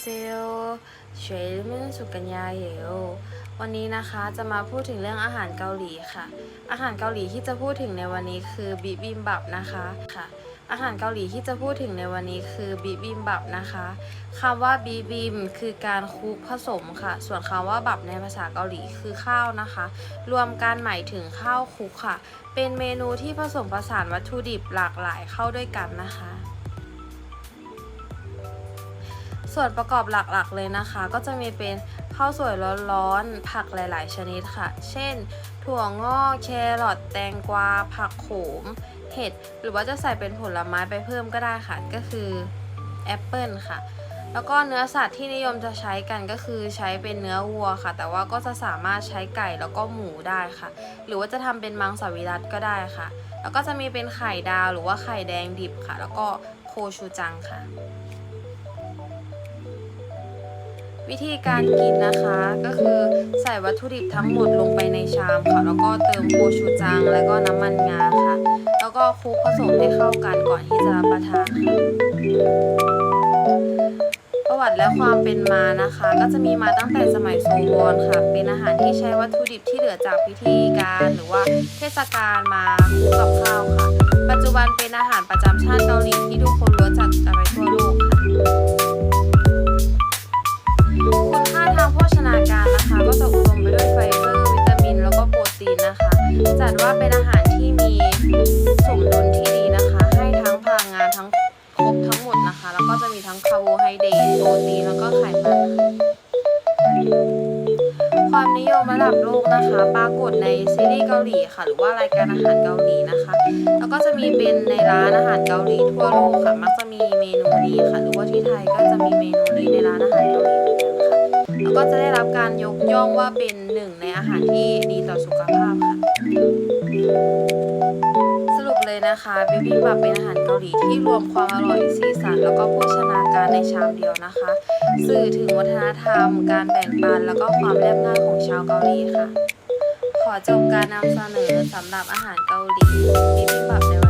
เซลเฉยมินสุกัญญาเหยววันนี้นะคะจะมาพูดถึงเรื่องอาหารเกาหลีค่ะ อาหารเกาหลีที่จะพูดถึงในวันนี้คือบิบิมบับนะคะค่ะ อาหารเกาหลีที่จะพูดถึงในวันนี้คือบิบิมบับนะคะคำว่าบิบิมคือการคลุกผสมค่ะ ส่วนคำว่าบับในภาษาเกาหลีคือข้าวนะคะ รวมกันหมายถึงข้าวคลุกค่ะ เป็นเมนูที่ผสมผสานวัตถุดิบหลากหลายเข้าด้วยกันนะคะ ส่วนประกอบหลักๆเลยนะคะ ก็จะมีเป็นข้าวสวยร้อนๆ ผักหลายๆ ชนิดค่ะ เช่น ถั่วงอกแครอทแตงกวา ผักโขม เห็ด หรือว่าจะใส่เป็นผลไม้ไปเพิ่มก็ได้ค่ะ ก็คือแอปเปิลค่ะ แล้วก็เนื้อสัตว์ที่นิยมจะใช้กันก็คือใช้เป็นเนื้อวัวค่ะ แต่ว่าก็จะสามารถใช้ไก่แล้วก็หมูได้ค่ะ หรือว่าจะทำเป็นมังสวิรัตก็ได้ค่ะ แล้วก็จะมีเป็นไข่ดาวหรือว่าไข่แดงดิบค่ะ แล้วก็โคชูจังค่ะ วิธีการกินนะคะก็คือใส่วัตถุดิบทั้งหมดลงไปในชามค่ะ แล้วก็เติมโคชูจัง แล้วก็น้ำมันงาค่ะ แล้วก็คลุกผสมให้เข้ากันก่อนที่จะรับประทานค่ะประวัติและความเป็นมานะคะ ก็จะมีมาตั้งแต่สมัยโซวอนค่ะ เป็นอาหารที่ใช้วัตถุดิบที่เหลือจากพิธีการหรือว่าเทศกาลมาคลุกกับข้าวค่ะ ปัจจุบันเป็นอาหารประจำชาติเกาหลี จัดว่าเป็นอาหารที่มีสมดุลที่ดีนะคะ ให้ทั้งพลังงานทั้งครบทั้งหมดนะคะ แล้วก็จะมีทั้งคาร์โบไฮเดรตโปรตีนแล้วก็ไขมันความนิยมระดับโลกนะคะ ปรากฏในซีรีส์เกาหลีค่ะ หรือว่ารายการอาหารเกาหลีนะคะ แล้วก็จะมีเป็นในร้านอาหารเกาหลีทั่วโลกค่ะ มักจะมีเมนูนี้ค่ะ หรือว่าที่ไทยก็จะมีเมนูนี้ในร้านอาหารเกาหลี แล้วก็จะได้รับการยกย่องว่าเป็นหนึ่งในอาหารที่ดีต่อสุขภาพค่ะ สรุปเลยนะคะบิบิมบับเป็นอาหารเกาหลีที่รวมความอร่อยสีสันแล้วก็โภชนาการในชามเดียวนะคะ สื่อถึงวัฒนธรรม การแบ่งปันแล้วก็ความเรียบง่ายของชาวเกาหลีค่ะ ขอจบการนำเสนอสำหรับอาหารเกาหลีบิบิมบับในวัน